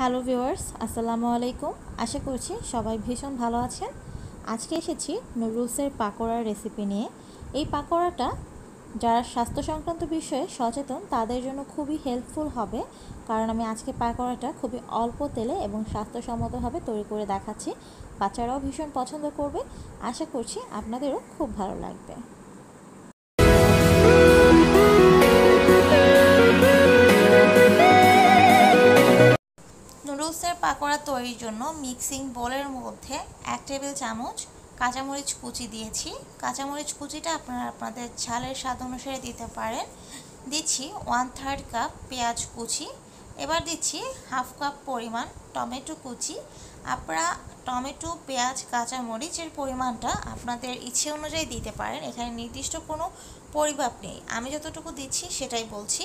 Hello viewers, আসসালামু আলাইকুম। আশা করছি সবাই ভীষণ ভালো আছেন। আজকে এসেছি নুডলসের পাকোড়ার রেসিপি নিয়ে। এই পাকোড়াটা যারা স্বাস্থ্য সংক্রান্ত বিষয়ে সচেতন, তাদের জন্য খুবই হেল্পফুল হবে। কারণ আমি আজকে পাকোড়াটা খুবই অল্প তেলে এবং স্বাস্থ্যসম্মতভাবে তৈরি করে দেখাচ্ছি। বাচ্চারাও ভীষণ পছন্দ করবে। আশা করছি আপনাদেরও খুব ভালো লাগবে। পাকোড়া তৈরির জন্য মিক্সিং বোলের মধ্যে এক টেবিল চামচ কাঁচামরিচ কুচি দিয়েছি। কাঁচামরিচ কুচিটা আপনারা আপনাদের ঝালের স্বাদ অনুসারে দিতে পারেন। দিচ্ছি ওয়ান থার্ড কাপ পেঁয়াজ কুচি। এবার দিচ্ছি হাফ কাপ পরিমাণ টমেটো কুচি। আপনারা টমেটো, পেঁয়াজ, কাঁচামরিচের পরিমাণটা আপনাদের ইচ্ছে অনুযায়ী দিতে পারেন। এখানে নির্দিষ্ট কোনো পরিমাপ নেই। আমি যতটুকু দিচ্ছি সেটাই বলছি।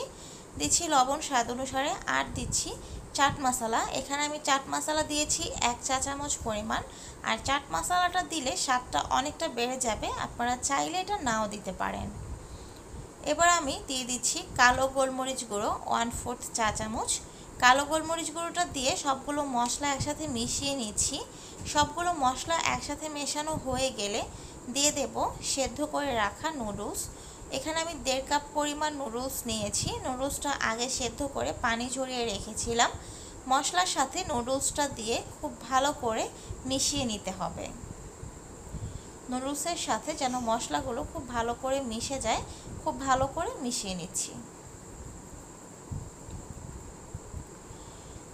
দিচ্ছি লবণ স্বাদ অনুসারে আর দিচ্ছি চাট মশলা। এখানে আমি চাট মশলা দিয়েছি এক চা চামচ পরিমাণ। আর চাট মশলাটা দিলে স্বাদটা অনেকটা বেড়ে যাবে। আপনারা চাইলে এটা নাও দিতে পারেন। এবার আমি দিয়ে দিচ্ছি কালো গোলমরিচ গুঁড়ো, ওয়ান ফোর্থ চা চামচ। কালো গোলমরিচ গুঁড়োটা দিয়ে সবগুলো মশলা একসাথে মিশিয়ে নিচ্ছি। সবগুলো মশলা একসাথে মেশানো হয়ে গেলে দিয়ে দেব সেদ্ধ করে রাখা নুডলস। এখানে আমি দেড় কাপ পরিমাণ নুডলস নিয়েছি। নুডলসটা আগে সেদ্ধ করে পানি ঝরিয়ে রেখেছিলাম। মশলার সাথে নুডলসটা দিয়ে খুব ভালো করে মিশিয়ে নিতে হবে। নুডলসের সাথে যেন মশলাগুলো খুব ভালো করে মিশে যায়, খুব ভালো করে মিশিয়ে নিচ্ছি।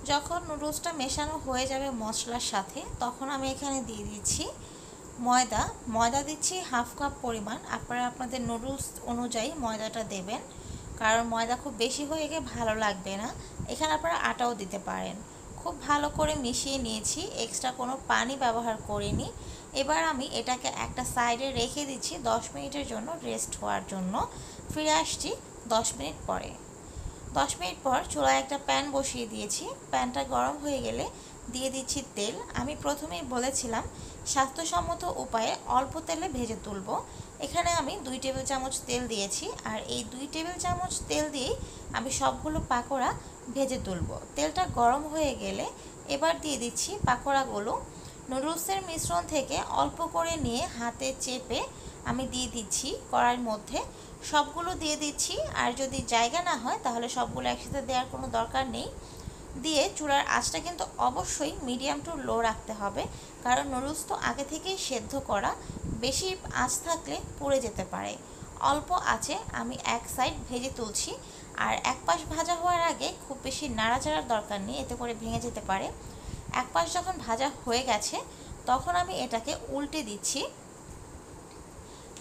যখন নুডলসটা মেশানো হয়ে যাবে মশলার সাথে, তখন আমি এখানে দিয়ে দিচ্ছি ময়দা ময়দা দিচ্ছি হাফ কাপ পরিমাণ। আপনারা আপনাদের নুডলস অনুযায়ী ময়দাটা দেবেন, কারণ ময়দা খুব বেশি হয়ে গিয়ে ভালো লাগবে না। এখানে আপনারা আটাও দিতে পারেন। খুব ভালো করে মিশিয়ে নিয়েছি এক্সট্রা কোনো পানি ব্যবহার করিনি। এবার আমি এটাকে একটা সাইডে রেখে দিচ্ছি দশ মিনিটের জন্য রেস্ট হওয়ার জন্য। ফিরে আসছি দশ মিনিট পরে। দশ মিনিট পর চুলায় একটা প্যান বসিয়ে দিয়েছি। প্যানটা গরম হয়ে গেলে দিয়ে দিচ্ছি তেল। আমি প্রথমেই বলেছিলাম, স্বাস্থ্যসম্মত উপায়ে অল্প তেলে ভেজে তুলব। এখানে আমি দুই টেবিল চামচ তেল দিয়েছি আর এই দুই টেবিল চামচ তেল দিয়েই আমি সবগুলো পাকোড়া ভেজে তুলব। তেলটা গরম হয়ে গেলে এবার দিয়ে দিচ্ছি পাকোড়াগুলো। নুডলসের মিশ্রণ থেকে অল্প করে নিয়ে হাতে চেপে আমি দিয়ে দিচ্ছি কড়াইয়ের মধ্যে। সবগুলো দিয়ে দিচ্ছি, আর যদি জায়গা না হয় তাহলে সবগুলো একসাথে দেওয়ার কোনো দরকার নেই। দিয়ে চুলার আঁচটা কিন্তু অবশ্যই মিডিয়াম টু লো রাখতে হবে, কারণ নুডলস তো আগে থেকেই সেদ্ধ করা। বেশি আঁচ থাকলে পুড়ে যেতে পারে। অল্প আছে আমি এক সাইড ভেজে তুলছি, আর এক পাশ ভাজা হওয়ার আগে খুব বেশি নাড়াচাড়ার দরকার নেই, এতে করে ভেঙে যেতে পারে। এক পাশ যখন ভাজা হয়ে গেছে, তখন আমি এটাকে উল্টে দিচ্ছি।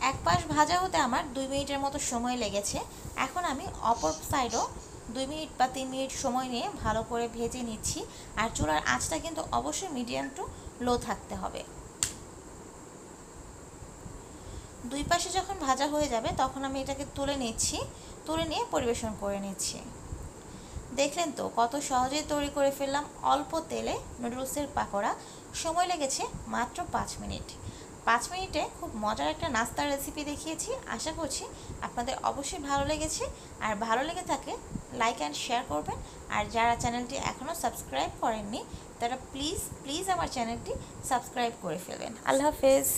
এক পাশ ভাজা হতে আমার দুই মিনিটের মতো সময় লেগেছে। এখন আমি অপর সাইডও দুই মিনিট বা তিন মিনিট সময় নিয়ে ভালো করে ভেজে নিচ্ছি আর চুলার আঁচটা কিন্তু অবশ্যই মিডিয়াম টু লো থাকতে হবে। দুই পাশে যখন ভাজা হয়ে যাবে তখন আমি এটাকে তুলে নিচ্ছি, তুলে নিয়ে পরিবেশন করে নিচ্ছি। দেখলেন তো কত সহজেই তৈরি করে ফেললাম অল্প তেলে নুডলসের পাকোড়া। সময় লেগেছে মাত্র পাঁচ মিনিট। পাঁচ মিনিটে খুব মজার একটা নাস্তার রেসিপি দেখিয়েছি। আশা করছি আপনাদের অবশ্যই ভালো লেগেছে। আর ভালো লেগে থাকে লাইক অ্যান্ড শেয়ার করবেন। আর যারা চ্যানেলটি এখনও সাবস্ক্রাইব করেননি, তারা প্লিজ প্লিজ আমার চ্যানেলটি সাবস্ক্রাইব করে ফেলবেন। আল্লাহ হাফেজ।